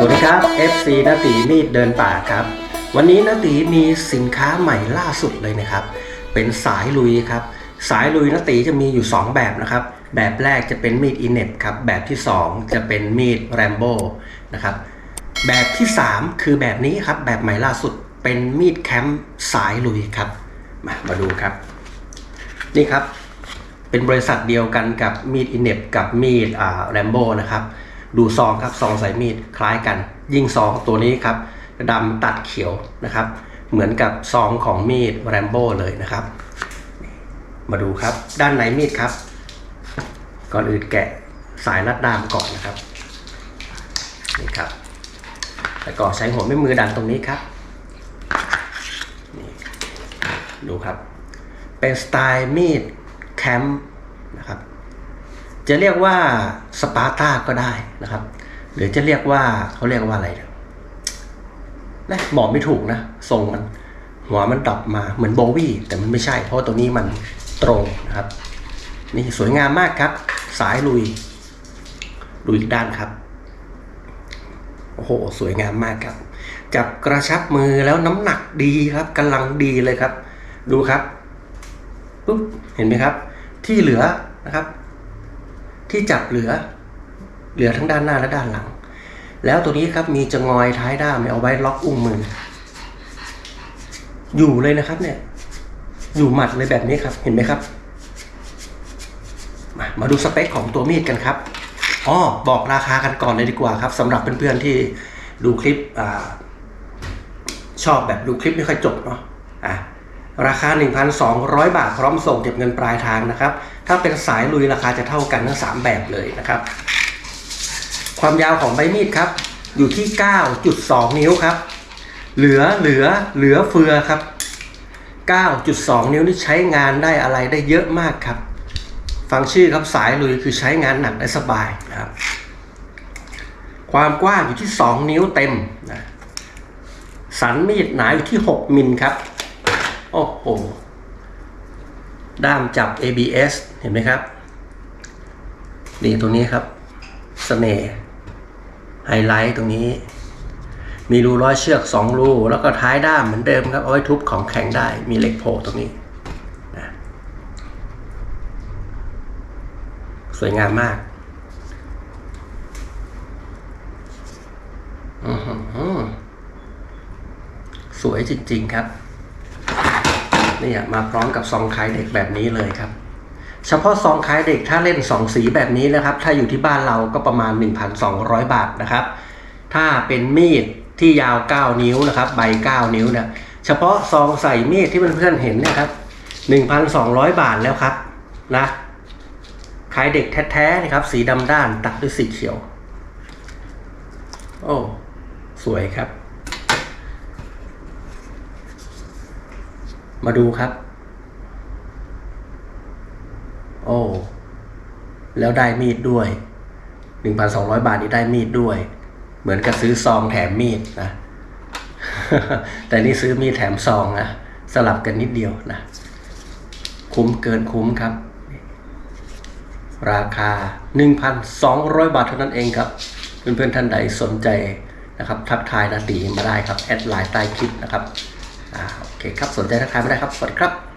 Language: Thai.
สวัสดีครับ FC นาตีมีดเดินป่าครับ วันนี้นาตีมีสินค้าใหม่ล่าสุดเลยนะครับ เป็นสายลุยครับ สายลุยนาตีจะมีอยู่ 2 แบบนะครับ แบบแรกจะเป็นมีดอินเน็ตครับ แบบที่ 2 จะเป็นมีดแรมโบ้นะครับ แบบที่ 3 คือแบบนี้ครับ แบบใหม่ล่าสุดเป็นมีดแคมป์สายลุยครับ มามาดูครับ นี่ครับ เป็นบริษัทเดียวกันกับมีดอินเน็กับมีดแรมโบ้นะครับ ดูซองครับซองใส่มีดคล้ายกัน ยิ่งซองตัวนี้ครับดำตัดเขียวนะครับ เหมือนกับซองของมีดแรมโบ้เลยนะครับ มาดูครับด้านในมีดครับ ก่อนอื่นแกะสายรัดดามก่อนนะครับนี่ครับแล้วก็ใช้หัวแม่มือดันตรงนี้ครับนี่ดูครับ เป็นสไตล์มีดแคมป์นะครับ จะเรียกว่าสปาร์ตาก็ได้นะครับ หรือจะเรียกว่าเขาเรียกว่าอะไรเนี่ยนะบอกไม่ถูกนะทรงมันหัวมันดอปมาเหมือนโบวี่แต่มันไม่ใช่ เพราะตัวนี้มันตรงนะครับ นี่สวยงามมากครับ สายลุยดูอีกด้านครับโอ้โหสวยงามมากครับ จับกระชับมือแล้วน้ำหนักดีครับกำลังดีเลยครับ ดูครับปุ๊บเห็นไหมครับ ที่เหลือนะครับ ที่จับเหลือ เหลือทั้งด้านหน้าและด้านหลัง แล้วตัวนี้ครับมีจะงอยท้ายด้ามเอาไว้ล็อกอุ้งมือ อยู่เลยนะครับเนี่ย อยู่หมัดเลยแบบนี้ครับ เห็นไหมครับมามาดูสเปคของตัวมีดกันครับอ๋อบอกราคากันก่อนเลยดีกว่าครับสำหรับเพื่อนๆที่ดูคลิปอชอบแบบดูคลิปไม่ค่อยจบเนาะอะ ราคา 1,200 บาทพร้อมส่งเก็บเงินปลายทางนะครับ ถ้าเป็นสายลุยราคาจะเท่ากันทั้ง 3 แบบเลยนะครับ ความยาวของใบมีดครับ อยู่ที่ 9.2 นิ้วครับ เหลือเหลือเหลือเฟือครับ 9.2 นิ้วนี่ใช้งานได้อะไรได้เยอะมากครับ ฟังชื่อครับสายลุยคือใช้งานหนักได้สบายนะครับ ความกว้างอยู่ที่ 2 นิ้วเต็มนะสันมีดหนาอยู่ที่ 6 มิลครับ โอ้โห ด้ามจับ ABS เห็นไหมครับ นี่ตรงนี้ครับสเสน่ห์ไฮไลท์ตรงนี้ มีรูร้อยเชือก 2 รู แล้วก็ท้ายด้ามเหมือนเดิมครับ เอาไว้ทุบของแข็งได้ มีเหล็กโผล่ตรงนี้นะสวยงามมากสวยจริง ๆ ครับ นี่ยมาพร้อมกับซองคายเด็กแบบนี้เลยครับ เฉพาะซองคายเด็กถ้าเล่นสองสีแบบนี้นะครับ ถ้าอยู่ที่บ้านเราก็ประมาณ 1,200 บาทนะครับ ถ้าเป็นมีดที่ยาว 9 นิ้วนะครับใบ 9 นิ้วเนี่ยเฉพาะซองใส่มีดที่เพื่อนๆเห็นเนะครับ1,200 บาทแล้วครับนะคายเด็กแท้ๆนะครับ สีดำด้านตัดด้วยสีเขียว โอ้ สวยครับ มาดูครับ โอ้ แล้วได้มีดด้วย 1,200 บาทนี้ได้มีดด้วย เหมือนกับซื้อซองแถมมีดนะ แต่นี่ซื้อมีดแถมซองนะ สลับกันนิดเดียวนะ คุ้มเกินคุ้มครับ ราคา 1,200 บาทเท่านั้นเองครับ เพื่อนๆท่านใดสนใจนะครับ ทักทายนาตีมาได้ครับ แอดไลน์ใต้คลิปนะครับอ่า โอเคครับสนใจทักทายมาได้ครับ สวัสดีครับ